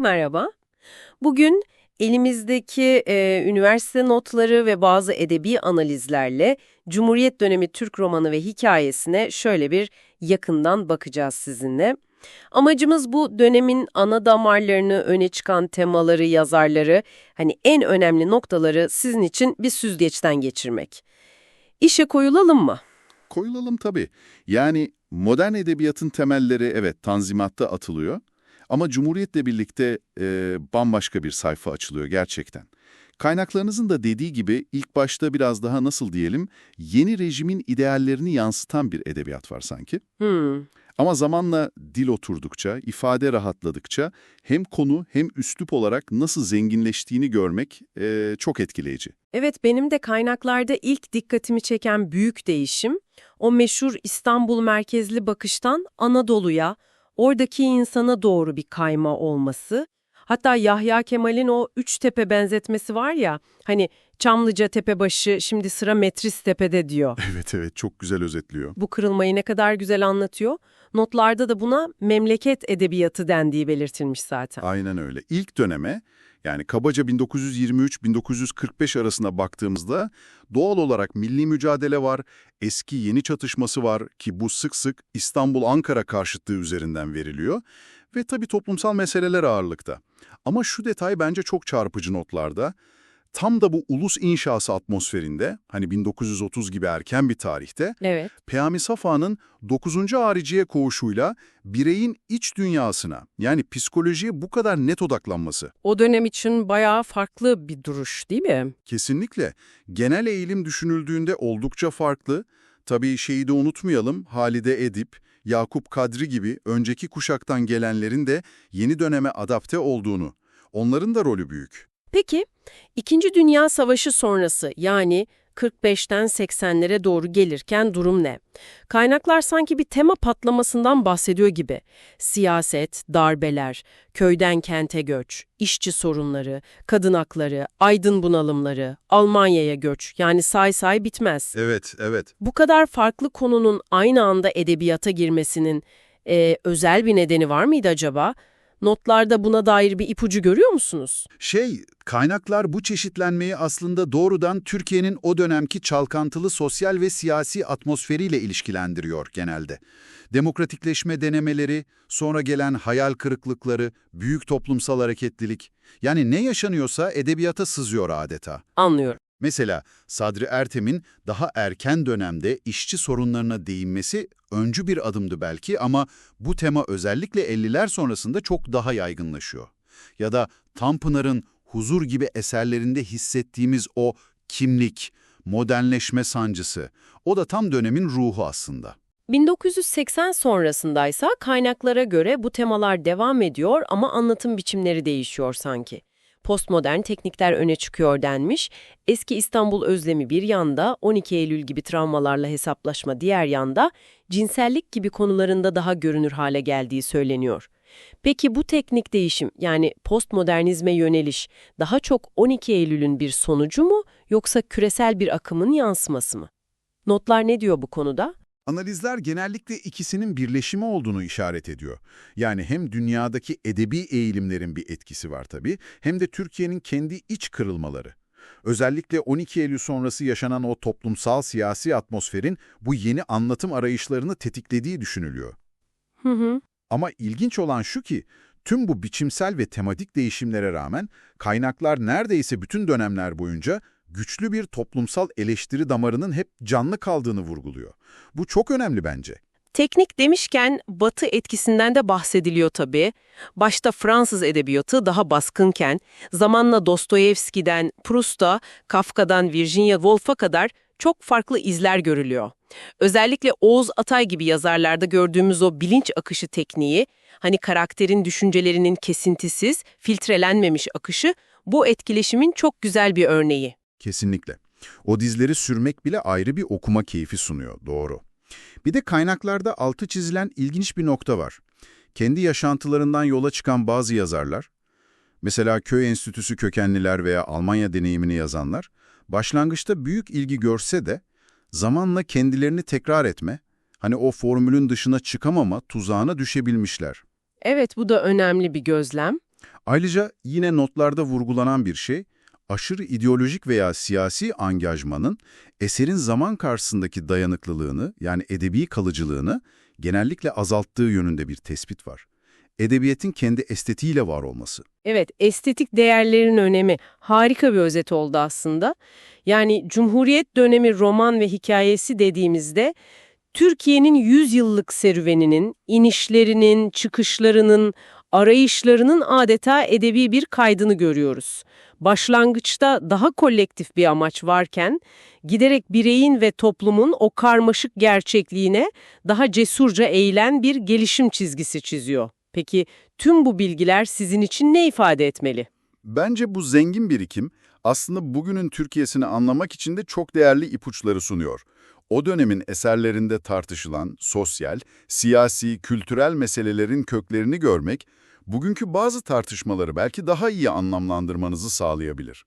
Merhaba. Bugün elimizdeki e, üniversite notları ve bazı edebi analizlerle Cumhuriyet dönemi Türk romanı ve hikayesine şöyle bir yakından bakacağız sizinle. Amacımız bu dönemin ana damarlarını, öne çıkan temaları, yazarları, hani en önemli noktaları sizin için bir süzgeçten geçirmek. İşe koyulalım mı? Koyulalım tabii. Yani modern edebiyatın temelleri evet Tanzimat'ta atılıyor. Ama Cumhuriyet'le birlikte e, bambaşka bir sayfa açılıyor gerçekten. Kaynaklarınızın da dediği gibi ilk başta biraz daha nasıl diyelim yeni rejimin ideallerini yansıtan bir edebiyat var sanki. Hmm. Ama zamanla dil oturdukça, ifade rahatladıkça hem konu hem üslup olarak nasıl zenginleştiğini görmek e, çok etkileyici. Evet, benim de kaynaklarda ilk dikkatimi çeken büyük değişim, o meşhur İstanbul merkezli bakıştan Anadolu'ya, oradaki insana doğru bir kayma olması. Hatta Yahya Kemal'in o üç tepe benzetmesi var ya, hani Çamlıca Tepebaşı şimdi sıra Metris Tepe'de diyor. Evet evet çok güzel özetliyor. Bu kırılmayı ne kadar güzel anlatıyor. Notlarda da buna memleket edebiyatı dendiği belirtilmiş zaten. Aynen öyle. İlk döneme yani kabaca 1923-1945 arasında baktığımızda doğal olarak milli mücadele var, eski yeni çatışması var ki bu sık sık İstanbul-Ankara karşıtlığı üzerinden veriliyor ve tabii toplumsal meseleler ağırlıkta. Ama şu detay bence çok çarpıcı notlarda. Tam da bu ulus inşası atmosferinde, hani 1930 gibi erken bir tarihte, Evet. Peyami Safa'nın 9. hariciye koğuşuyla bireyin iç dünyasına, yani psikolojiye bu kadar net odaklanması. O dönem için bayağı farklı bir duruş değil mi? Kesinlikle. Genel eğilim düşünüldüğünde oldukça farklı. Tabii şeyi de unutmayalım, Halide Edip, Yakup Kadri gibi önceki kuşaktan gelenlerin de yeni döneme adapte olduğunu. Onların da rolü büyük. Peki, İkinci Dünya Savaşı sonrası yani 45'ten 80'lere doğru gelirken durum ne? Kaynaklar sanki bir tema patlamasından bahsediyor gibi. Siyaset, darbeler, köyden kente göç, işçi sorunları, kadın hakları, aydın bunalımları, Almanya'ya göç yani say say bitmez. Evet, evet. Bu kadar farklı konunun aynı anda edebiyata girmesinin e, özel bir nedeni var mıydı acaba? Notlarda buna dair bir ipucu görüyor musunuz? Şey, kaynaklar bu çeşitlenmeyi aslında doğrudan Türkiye'nin o dönemki çalkantılı sosyal ve siyasi atmosferiyle ilişkilendiriyor genelde. Demokratikleşme denemeleri, sonra gelen hayal kırıklıkları, büyük toplumsal hareketlilik, yani ne yaşanıyorsa edebiyata sızıyor adeta. Anlıyorum. Mesela Sadri Ertem'in daha erken dönemde işçi sorunlarına değinmesi öncü bir adımdı belki ama bu tema özellikle 50'ler sonrasında çok daha yaygınlaşıyor. Ya da Tanpınar'ın Huzur gibi eserlerinde hissettiğimiz o kimlik, modernleşme sancısı, o da tam dönemin ruhu aslında. 1980 sonrasındaysa kaynaklara göre bu temalar devam ediyor ama anlatım biçimleri değişiyor sanki. Postmodern teknikler öne çıkıyor denmiş, eski İstanbul özlemi bir yanda, 12 Eylül gibi travmalarla hesaplaşma diğer yanda, cinsellik gibi konularında daha görünür hale geldiği söyleniyor. Peki bu teknik değişim yani postmodernizme yöneliş daha çok 12 Eylül'ün bir sonucu mu yoksa küresel bir akımın yansıması mı? Notlar ne diyor bu konuda? Analizler genellikle ikisinin birleşimi olduğunu işaret ediyor. Yani hem dünyadaki edebi eğilimlerin bir etkisi var tabii, hem de Türkiye'nin kendi iç kırılmaları. Özellikle 12 Eylül sonrası yaşanan o toplumsal siyasi atmosferin bu yeni anlatım arayışlarını tetiklediği düşünülüyor. Hı hı. Ama ilginç olan şu ki, tüm bu biçimsel ve tematik değişimlere rağmen kaynaklar neredeyse bütün dönemler boyunca güçlü bir toplumsal eleştiri damarının hep canlı kaldığını vurguluyor. Bu çok önemli bence. Teknik demişken Batı etkisinden de bahsediliyor tabii. Başta Fransız edebiyatı daha baskınken, zamanla Dostoyevski'den Proust'a, Kafka'dan Virginia Woolf'a kadar çok farklı izler görülüyor. Özellikle Oğuz Atay gibi yazarlarda gördüğümüz o bilinç akışı tekniği, hani karakterin düşüncelerinin kesintisiz, filtrelenmemiş akışı, bu etkileşimin çok güzel bir örneği. Kesinlikle. O dizleri sürmek bile ayrı bir okuma keyfi sunuyor, doğru. Bir de kaynaklarda altı çizilen ilginç bir nokta var. Kendi yaşantılarından yola çıkan bazı yazarlar, mesela köy enstitüsü kökenliler veya Almanya deneyimini yazanlar, başlangıçta büyük ilgi görse de zamanla kendilerini tekrar etme, hani o formülün dışına çıkamama tuzağına düşebilmişler. Evet, bu da önemli bir gözlem. Ayrıca yine notlarda vurgulanan bir şey, aşırı ideolojik veya siyasi angajmanın eserin zaman karşısındaki dayanıklılığını yani edebi kalıcılığını genellikle azalttığı yönünde bir tespit var. Edebiyatın kendi estetiğiyle var olması. Evet, estetik değerlerin önemi harika bir özet oldu aslında. Yani Cumhuriyet dönemi roman ve hikayesi dediğimizde Türkiye'nin 100 yıllık serüveninin, inişlerinin, çıkışlarının, arayışlarının adeta edebi bir kaydını görüyoruz. Başlangıçta daha kolektif bir amaç varken, giderek bireyin ve toplumun o karmaşık gerçekliğine daha cesurca eğilen bir gelişim çizgisi çiziyor. Peki tüm bu bilgiler sizin için ne ifade etmeli? Bence bu zengin birikim aslında bugünün Türkiye'sini anlamak için de çok değerli ipuçları sunuyor. O dönemin eserlerinde tartışılan sosyal, siyasi, kültürel meselelerin köklerini görmek, bugünkü bazı tartışmaları belki daha iyi anlamlandırmanızı sağlayabilir.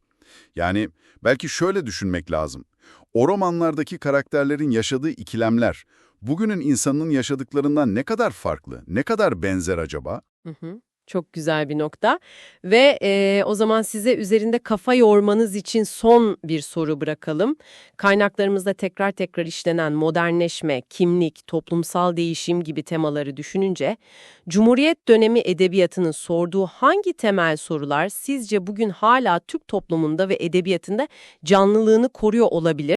Yani belki şöyle düşünmek lazım. O romanlardaki karakterlerin yaşadığı ikilemler, bugünün insanının yaşadıklarından ne kadar farklı, ne kadar benzer acaba? Hı hı. Çok güzel bir nokta ve e, o zaman size üzerinde kafa yormanız için son bir soru bırakalım. Kaynaklarımızda tekrar tekrar işlenen modernleşme, kimlik, toplumsal değişim gibi temaları düşününce Cumhuriyet dönemi edebiyatının sorduğu hangi temel sorular sizce bugün hala Türk toplumunda ve edebiyatında canlılığını koruyor olabilir?